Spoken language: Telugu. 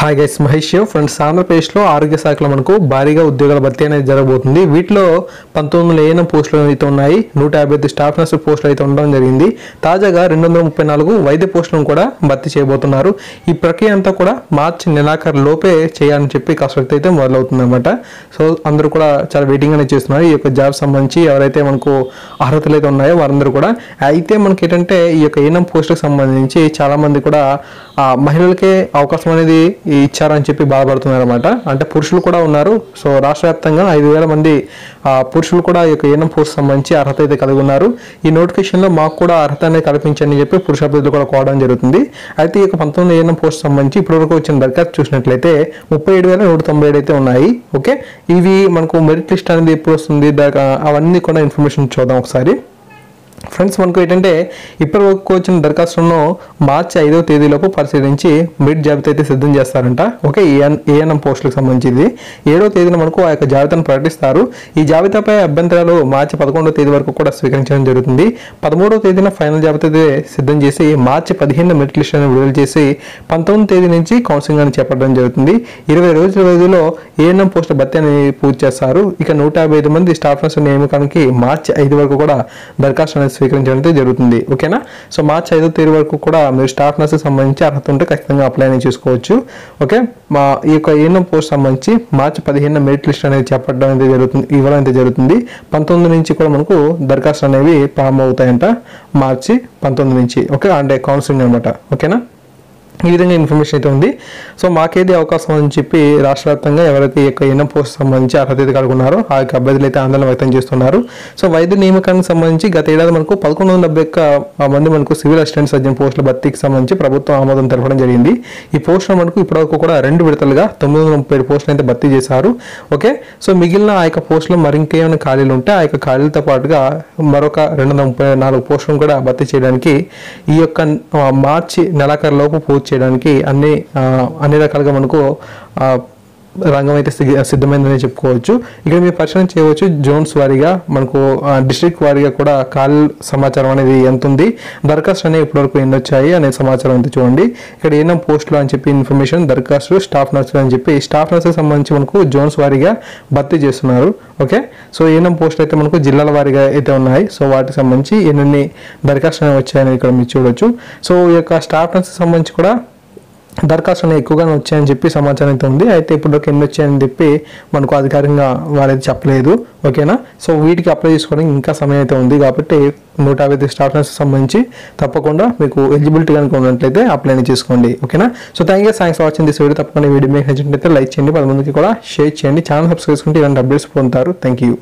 హాయ్ గైస్ మహేష్ ఫ్రెండ్స్ ఆంధ్రప్రదేశ్లో ఆరోగ్య శాఖలో మనకు భారీగా ఉద్యోగాల భర్తీ అనేది జరగబోతుంది. వీటిలో పంతొమ్మిది వందల ఏఎన్ఎం పోస్టులు అయితే ఉన్నాయి. నూట యాభై ఐదు స్టాఫ్ నర్సు పోస్టులు అయితే ఉండడం జరిగింది. తాజాగా రెండు వందల ముప్పై నాలుగు వైద్య పోస్టులను కూడా భర్తీ చేయబోతున్నారు. ఈ ప్రక్రియ అంతా కూడా మార్చి నెలాఖరు లోపే చేయాలని చెప్పి కసరత్తు అయితే మొదలవుతుంది అనమాట సో అందరూ కూడా చాలా వెయిటింగ్ అనేది చేస్తున్నారు. ఈ యొక్క జాబ్ సంబంధించి ఎవరైతే మనకు అర్హతలు అయితే ఉన్నాయో వారందరూ కూడా. అయితే మనకి ఏంటంటే ఈ యొక్క ఏఎన్ఎం పోస్టులకు సంబంధించి చాలామంది కూడా మహిళలకే అవకాశం అనేది ఇచ్చారని చెప్పి బాధపడుతున్నారు అనమాట అంటే పురుషులు కూడా ఉన్నారు. సో రాష్ట్ర వ్యాప్తంగా ఐదు వేల మంది పురుషులు కూడా ఈ యొక్క ఏఎన్ఎం పోస్ట్ సంబంధించి అర్హత అయితే కలిగి ఉన్నారు. ఈ నోటిఫికేషన్లో మాకు కూడా అర్హత అనేది కల్పించండి చెప్పి పురుష అభ్యర్థులు కూడా కోవడం జరుగుతుంది. అయితే ఈ యొక్క పంతొమ్మిది ఏఎన్ఎం పోస్ట్ సంబంధించి ఇప్పటివరకు వచ్చిన దరఖాస్తు చూసినట్లయితే ముప్పై ఏడు వేల నూట తొంభై ఏడు అయితే ఉన్నాయి. ఓకే? ఇవి మనకు మెరిట్ లిస్ట్ అనేది ఎప్పుడు వస్తుంది? దాకా అవన్నీ కూడా ఇన్ఫర్మేషన్ చూద్దాం ఒకసారి. ఫ్రెండ్స్ మనకు ఏంటంటే ఇప్పటి వరకు వచ్చిన దరఖాస్తులను మార్చి ఐదవ తేదీలోపు పరిశీలించి మిడ్ జాబితా అయితే సిద్ధం చేస్తారంట. ఓకే ఏఎన్ ఏఎన్ఎం పోస్టులకు సంబంధించింది. ఏడవ తేదీన మనకు ఆ యొక్క జాబితాను ప్రకటిస్తారు. ఈ జాబితాపై అభ్యంతరాలు మార్చి పదకొండవ తేదీ వరకు కూడా స్వీకరించడం జరుగుతుంది. పదమూడవ తేదీన ఫైనల్ జాబితా అయితే సిద్ధం చేసి మార్చి పదిహేను మెరిట్ లిస్టులను విడుదల చేసి పంతొమ్మిది తేదీ నుంచి కౌన్సిలింగ్ అని చేపట్టడం జరుగుతుంది. ఇరవై రోజుల వ్యవధిలో ఏఎన్ఎం పోస్టుల భర్తీ అనేది పూర్తి చేస్తారు. ఇక నూట యాభై ఐదు మంది స్టాఫ్ నర్సుల నియామకానికి మార్చి ఐదు వరకు కూడా దరఖాస్తు స్వీకరించడం అయితే జరుగుతుంది. ఓకేనా? సో మార్చి ఐదో తేదీ వరకు కూడా మీరు స్టాఫ్ నర్స్ సంబంధించి అర్హత ఉంటే ఖచ్చితంగా అప్లై అనేది చేసుకోవచ్చు. ఓకే? మా ఈ యొక్క ఎన్నో పోస్ట్ సంబంధించి మార్చి పదిహేను మెరిట్ లిస్ట్ అనేది చెప్పడం అయితే జరుగుతుంది. ఇవ్వడం అయితే జరుగుతుంది. పంతొమ్మిది నుంచి కూడా మనకు దరఖాస్తు అనేవి ప్రారంభం అవుతాయంట మార్చి పంతొమ్మిది నుంచి. ఓకే? అంటే కౌన్సిలింగ్ అనమాట ఓకేనా? ఈ విధంగా ఇన్ఫర్మేషన్ అయితే ఉంది. సో మాకేది అవకాశం అని చెప్పి రాష్ట్ర వ్యాప్తంగా ఎవరైతే ఈ యొక్క ఎన్ఎం పోస్ట్ సంబంధించి అర్హత కలుగున్నారో ఆ యొక్క అభ్యర్థులు అయితే ఆందోళన వ్యక్తం చేస్తున్నారు. సో వైద్య నియామకానికి సంబంధించి గత ఏడాది మనకు పదకొండు వందల డెబ్బై ఒక్క మంది మనకు సివిల్ అసిస్టెంట్ సర్జన్ పోస్టుల భర్తీకి సంబంధించి ప్రభుత్వం ఆమోదం తెలపడం జరిగింది. ఈ పోస్టులు మనకు ఇప్పటివరకు కూడా రెండు విడతలుగా తొమ్మిది వందల ముప్పై పోస్టులు అయితే భర్తీ చేశారు. ఓకే? సో మిగిలిన ఆ యొక్క పోస్టులు మరింకేమైనా ఖాళీలు ఉంటే ఆ యొక్క ఖాళీలతో పాటుగా మరొక రెండు వందల ముప్పై నాలుగు పోస్టులను కూడా భర్తీ చేయడానికి ఈ యొక్క మార్చి నెలాఖరు లోపు పూర్తి చేయడానికి అన్ని ఆ, అన్ని రకాలుగా మనకు ఆ, రంగం అయితే సిద్ధమైందని చెప్పుకోవచ్చు. ఇక్కడ మీరు పరిశీలన చేయవచ్చు. జోన్స్ వారీగా మనకు డిస్ట్రిక్ట్ వారీగా కూడా కాల్ సమాచారం అనేది ఎంత ఉంది దరఖాస్తు అనేవి ఇప్పటివరకు ఎన్ని వచ్చాయి అనే సమాచారం అయితే చూడండి. ఇక్కడ ఏమో పోస్టులు అని చెప్పి ఇన్ఫర్మేషన్ దరఖాస్తు స్టాఫ్ నర్సులు అని చెప్పి స్టాఫ్ నర్సులకు సంబంధించి మనకు జోన్స్ వారీగా భర్తీ చేస్తున్నారు. ఓకే? సో ఏఎన్ఎం పోస్టులు అయితే మనకు జిల్లాల వారీగా అయితే ఉన్నాయి. సో వాటికి సంబంధించి ఎన్ని దరఖాస్తులు అనేవి వచ్చాయని ఇక్కడ మీరు చూడవచ్చు సో ఈ యొక్క స్టాఫ్ నర్స్ సంబంధించి కూడా దరఖాస్తులు అనేవి ఎక్కువగానే వచ్చాయని చెప్పి సమాచారం అయితే ఉంది. అయితే ఇప్పుడు ఎన్ని వచ్చాయని చెప్పి మనకు అధికారికంగా వారైతే చెప్పలేదు. ఓకేనా? సో వీటికి అప్లై చేసుకోవడానికి ఇంకా సమయం అయితే ఉంది కాబట్టి నూట యాభై ఐదు సంబంధించి తప్పకుండా మీకు ఎలిజిబిలిటీ కనుక ఉన్నట్లయితే అప్లై చేసుకోండి. ఓకేనా? So thank you thanks for watching this video తప్పకుండా వీడియో మీకు నచ్చినట్లయితే లైక్ చేయండి. పది మందికి కూడా షేర్ చేయండి. ఛానల్ సబ్స్క్రైబ్ చేసుకుంటే ఇలాంటి అప్డేట్స్ పొందుతారు. Thank you